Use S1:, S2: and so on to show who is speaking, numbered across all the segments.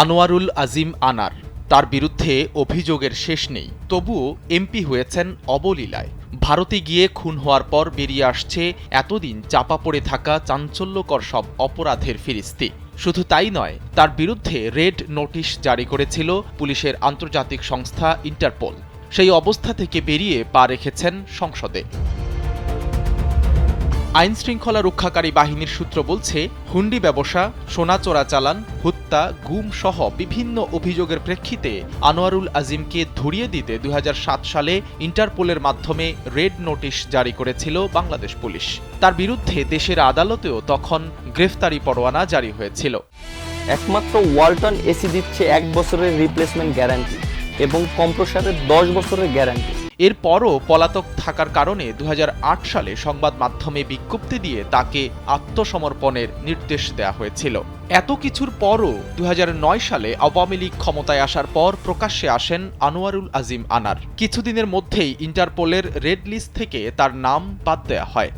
S1: আনোয়ারুল আজিম আনার। তার বিরুদ্ধে অভিযোগের শেষ নেই। তবুও এমপি হয়েছেন অবলীলায়। ভারতে গিয়ে খুন হওয়ার পর বেরিয়ে আসছে এতদিন চাপা পড়ে থাকা চাঞ্চল্যকর সব অপরাধের ফিরিস্তি। শুধু তাই নয়, তার বিরুদ্ধে রেড নোটিশ জারি করেছিল পুলিশের আন্তর্জাতিক সংস্থা ইন্টারপোল। সেই অবস্থা থেকে বেরিয়ে পা রেখেছেন সংসদে। আইন শৃঙ্খলা রক্ষাকারী বাহিনীর সূত্র বলছে, হুন্ডি ব্যবসা, সোনা চোরাচালান হত্যা, গুম সহ বিভিন্ন অভিযোগের প্রেক্ষিতে আনোয়ারুল আজিমকে ধরিয়ে দিতে দুই হাজার সাত সালে ইন্টারপোলের মাধ্যমে রেড নোটিশ জারি করেছিল বাংলাদেশ পুলিশ। তার বিরুদ্ধে দেশের আদালতেও তখন গ্রেফতারি পরোয়ানা জারি হয়েছিল।
S2: একমাত্র ওয়ালটন এসি দিচ্ছে এক বছরের রিপ্লেসমেন্ট গ্যারান্টি এবং কম্প্রসারের দশ বছরের গ্যারান্টি
S1: এরপরও পলাতক থাকার কারণে দুহাজার আট সালে সংবাদ মাধ্যমে বিজ্ঞপ্তি দিয়ে তাকে আত্মসমর্পণের নির্দেশ দেওয়া হয়েছিল। এত কিছুর পরও দুহাজার নয় সালে আওয়ামী লীগ ক্ষমতায় আসার পর প্রকাশ্যে আসেন আনোয়ারুল আজিম আনার। কিছুদিনের মধ্যেই ইন্টারপোলের রেড লিস্ট থেকে তার নাম বাদ দেওয়া হয়।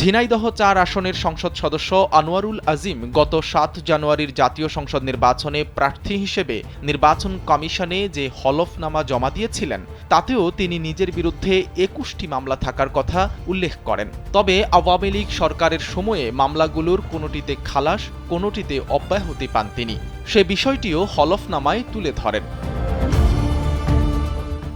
S1: ঝিনাইদহ চার আসনের সংসদ সদস্য আনোয়ারুল আজিম গত সাত জানুয়ারির জাতীয় সংসদ নির্বাচনে প্রার্থী হিসেবে নির্বাচন কমিশনে যে হলফনামা জমা দিয়েছিলেন, তাতেও তিনি নিজের বিরুদ্ধে একুশটি মামলা থাকার কথা উল্লেখ করেন। তবে আওয়ামী লীগ সরকারের সময়ে মামলাগুলোর কোনোটিতে খালাস, কোনোটিতে অব্যাহতি পান তিনি। সে বিষয়টিও হলফনামায় তুলে ধরেন।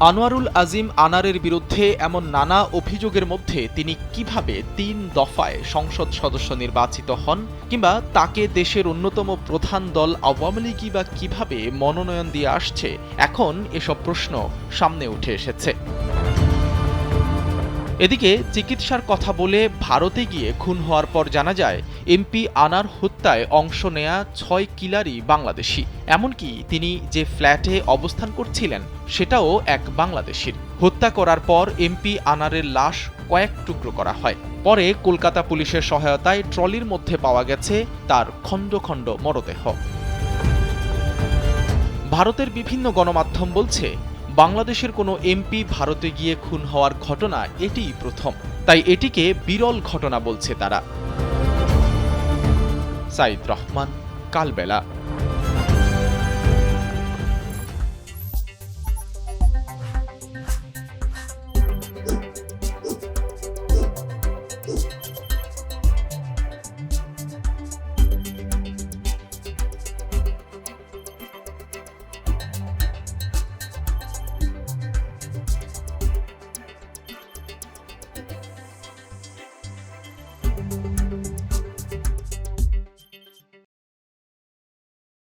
S1: আনোয়ারুল আজিম আনারের বিরুদ্ধে এমন নানা অভিযোগের মধ্যে তিনি কীভাবে তিন দফায় সংসদ সদস্য নির্বাচিত হন কিংবা তাকে দেশের অন্যতম প্রধান দল আওয়ামী লীগই বা কীভাবে মনোনয়ন দিয়ে আসছে, এখন এসব প্রশ্ন সামনে উঠে এসেছে। এদিকে চিকিৎসার কথা বলে ভারতে গিয়ে খুন হওয়ার পর জানা যায়, এমপি আনার হত্যায় অংশ নেয়া ছয় কিলারই বাংলাদেশি। এমনকি তিনি যে ফ্ল্যাটে অবস্থান করছিলেন, সেটাও এক বাংলাদেশির। হত্যা করার পর এমপি আনারের লাশ কয়েক টুকরো করা হয়। পরে কলকাতা পুলিশের সহায়তায় ট্রলির মধ্যে পাওয়া গেছে তার খণ্ড খণ্ড মরদেহ। ভারতের বিভিন্ন গণমাধ্যম বলছে বাংলাদেশের কোনো এমপি ভারতে গিয়ে খুন হওয়ার ঘটনা এটিই প্রথম। তাই এটিকে বিরল ঘটনা বলছে তারা। সাইদ রহমান, কালবেলা।